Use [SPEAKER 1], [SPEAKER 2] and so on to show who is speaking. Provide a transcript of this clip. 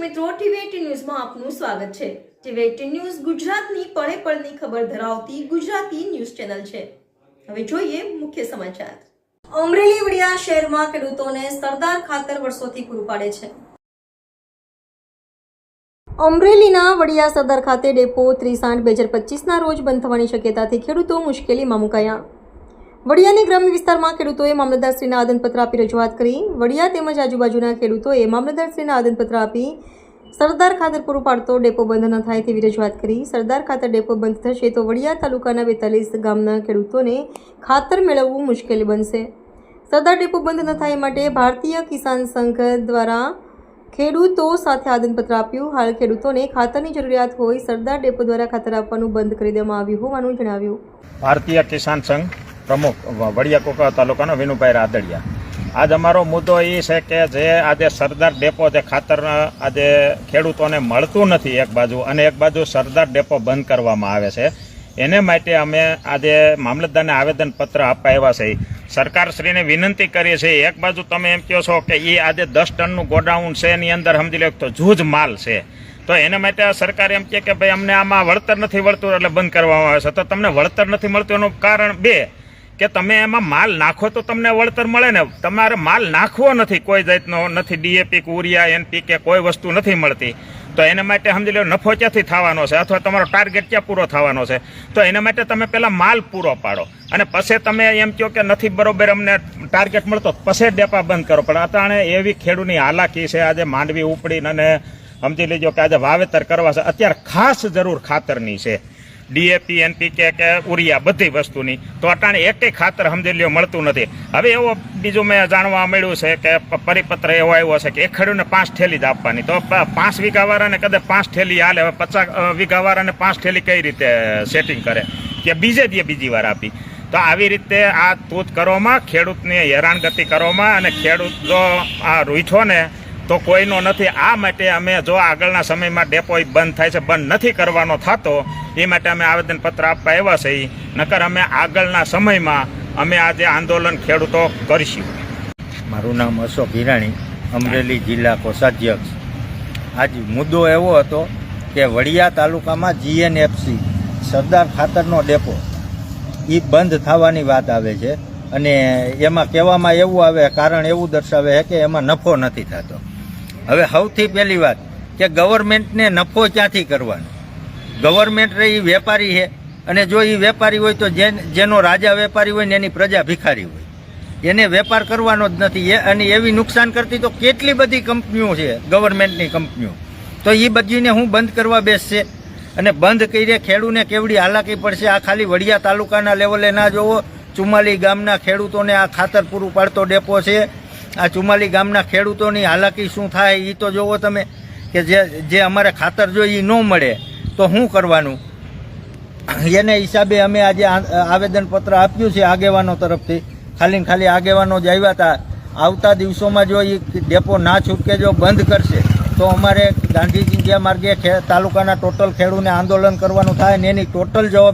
[SPEAKER 1] મિત્રો, ટીવી ન્યૂઝમાં આપનું સ્વાગત છે. ટીવી ન્યૂઝ ગુજરાતની પળે પળની ખબર ધરાવતી ગુજરાતી ન્યૂઝ ચેનલ છે. હવે જોઈએ મુખ્ય સમાચાર. અમરેલી વડિયા શહેરમાં ખેડૂતોને સરદાર ખાતર વર્ષોથી પૂરું પાડે છે. અમરેલીના વડિયા સરદાર ખાતે ડેપો ત્રીસ આઠ બે હજાર પચીસના રોજ બંધ થવાની શક્યતાથી ખેડૂતો મુશ્કેલીમાં મુકાયા. વડિયાની ગ્રામ્ય વિસ્તારમાં ખેડૂતોએ મામલતદારશ્રીના આદનપત્ર આપી રજૂઆત કરી. વડિયા તેમજ આજુબાજુના ખેડૂતોએ મામલતદારશ્રીના આદનપત્ર આપી સરદાર ખાતર પૂરું પાડતો ડેપો બંધ ન થાય તેવી રજૂઆત કરી. સરદાર ખાતર ડેપો બંધ થશે તો વડિયા તાલુકાના બેતાલીસ ગામના ખેડૂતોને ખાતર મેળવવું મુશ્કેલી બનશે. સરદાર ડેપો બંધ ન થાય માટે ભારતીય કિસાન સંઘ દ્વારા ખેડૂતો સાથે આદનપત્ર આપ્યું. હાલ ખેડૂતોને ખાતરની જરૂરિયાત હોય સરદાર ડેપો દ્વારા ખાતર આપવાનું બંધ કરી દેવામાં આવ્યું હોવાનું જણાવ્યું.
[SPEAKER 2] ભારતીય કિસાન સંઘ પ્રમુખ વ- વડિયા કોકા તાલુકાનો વિનુભાઈ રાદડિયા. આજ અમારો મુદ્દો એ છે કે જે આજે સરદાર ડેપો જે ખાતર આજે ખેડૂતોને મળતું નથી એક બાજુ અને એક બાજુ સરદાર ડેપો બંધ કરવામાં આવે છે. એને માટે અમે આજે મામલતદારને આવેદનપત્ર આપવા આવ્યા છે. સરકારશ્રીને વિનંતી કરીએ છીએ, એક બાજુ તમે એમ કહો છો કે એ આજે દસ ટનનું ગોડાઉન છે, એની અંદર સમજી લો તો જૂજ માલ છે. તો એના માટે સરકાર એમ કહે કે ભાઈ અમને આમાં વળતર નથી વળતું એટલે બંધ કરવામાં આવે છે. તો તમને વળતર નથી મળતું એનું કારણ બે. કે તમે એમાં માલ નાખો તો તમને વળતર મળે ને. તમારે માલ નાખવો નથી, કોઈ જાતનો નથી, ડીએપી કુરિયા એનપી કે કોઈ વસ્તુ નથી મળતી. તો એના માટે સમજી લો, નફો ક્યાંથી થવાનો છે? અથવા તમારો ટાર્ગેટ ક્યાં પૂરો થવાનો છે? તો એના માટે તમે પહેલાં માલ પૂરો પાડો. અને પછી તમે એમ કહો કે નથી, બરોબર, અમને ટાર્ગેટ મળતો પછી ડેપા બંધ કરો. પણ અટાણે એવી ખેડૂની હાલાકી છે, આજે માંડવી ઉપડીને અને સમજી લેજો કે આજે વાવેતર કરવા છે. અત્યારે ખાસ જરૂર ખાતરની છે. ડીએપી એનપીકે કે ઉરિયા બધી વસ્તુની. તો અટાણે એકેય ખાતર સમજી મળતું નથી. હવે એવો બીજું મેં જાણવા મળ્યું છે કે પરિપત્ર એવો આવ્યો છે કે એક ખેડૂતને પાંચ થેલી જ આપવાની. તો પાંચ વીઘાવાળાને કદાચ પાંચ થેલી હાલે, હવે પચાસ વીઘાવાળાને પાંચ થેલી કઈ રીતે સેટિંગ કરે? કે બીજે દીએ બીજી વાર આપી. તો આવી રીતે આ તૂત કરવામાં, ખેડૂતને હેરાનગતિ કરવામાં અને ખેડૂત જો આ રૂઠો ને તો કોઈનો નથી. આ માટે અમે જો આગળના સમયમાં ડેપો બંધ થાય છે, બંધ નથી કરવાનો થતો, એ માટે અમે આવેદનપત્ર આપવા આવ્યા છે. નકર અમે આગળના સમયમાં અમે આજે આંદોલન ખેડૂતો કરીશું.
[SPEAKER 3] મારું નામ અશોક હિરાણી, અમરેલી જિલ્લા કોષાધ્યક્ષ. આજ મુદ્દો એવો હતો કે વડિયા તાલુકામાં જીએનએફસી, સરદાર ખાતરનો ડેપો એ બંધ થવાની વાત આવે છે. અને એમાં કહેવામાં એવું આવે, કારણ એવું દર્શાવે છે કે એમાં નફો નથી થતો. હવે સૌથી પહેલી વાત કે ગવર્મેન્ટને નફો ક્યાંથી કરવાનો? ગવર્મેન્ટ એ વેપારી છે અને જો એ વેપારી હોય તો જેન રાજા વેપારી હોય ને એની પ્રજા ભિખારી હોય. એને વેપાર કરવાનો જ નથી. એ, અને એવી નુકસાન કરતી તો કેટલી બધી કંપનીઓ છે, ગવર્મેન્ટની કંપનીઓ. તો એ બધીને હું બંધ કરવા બેસશે અને બંધ કરીને ખેડૂને કેવડી હાલાકી પડશે? આ ખાલી વડિયા તાલુકાના લેવલે ના જોવો. ચુમ્માલી ગામના ખેડૂતોને આ ખાતર પૂરું પાડતો ડેપો છે. આ ચુમાલી ગામના ખેડૂતોની હાલાકી શું થાય એ તો જોવો તમે, કે જે જે અમારે ખાતર જોઈએ એ ન મળે, તો શું કરવાનું? એને હિસાબે અમે આજે આવેદનપત્ર આપ્યું છે આગેવાનો તરફથી. ખાલી ખાલી આગેવાનો જ આવ્યા હતા આવતા દિવસોમાં જો એ ડેપો ના છૂટકે જો બંધ કરશે, તો અમારે ગાંધીજી માર્ગે તાલુકાના ટોટલ ખેડૂને આંદોલન કરવાનું થાય ને એની ટોટલ જવાબ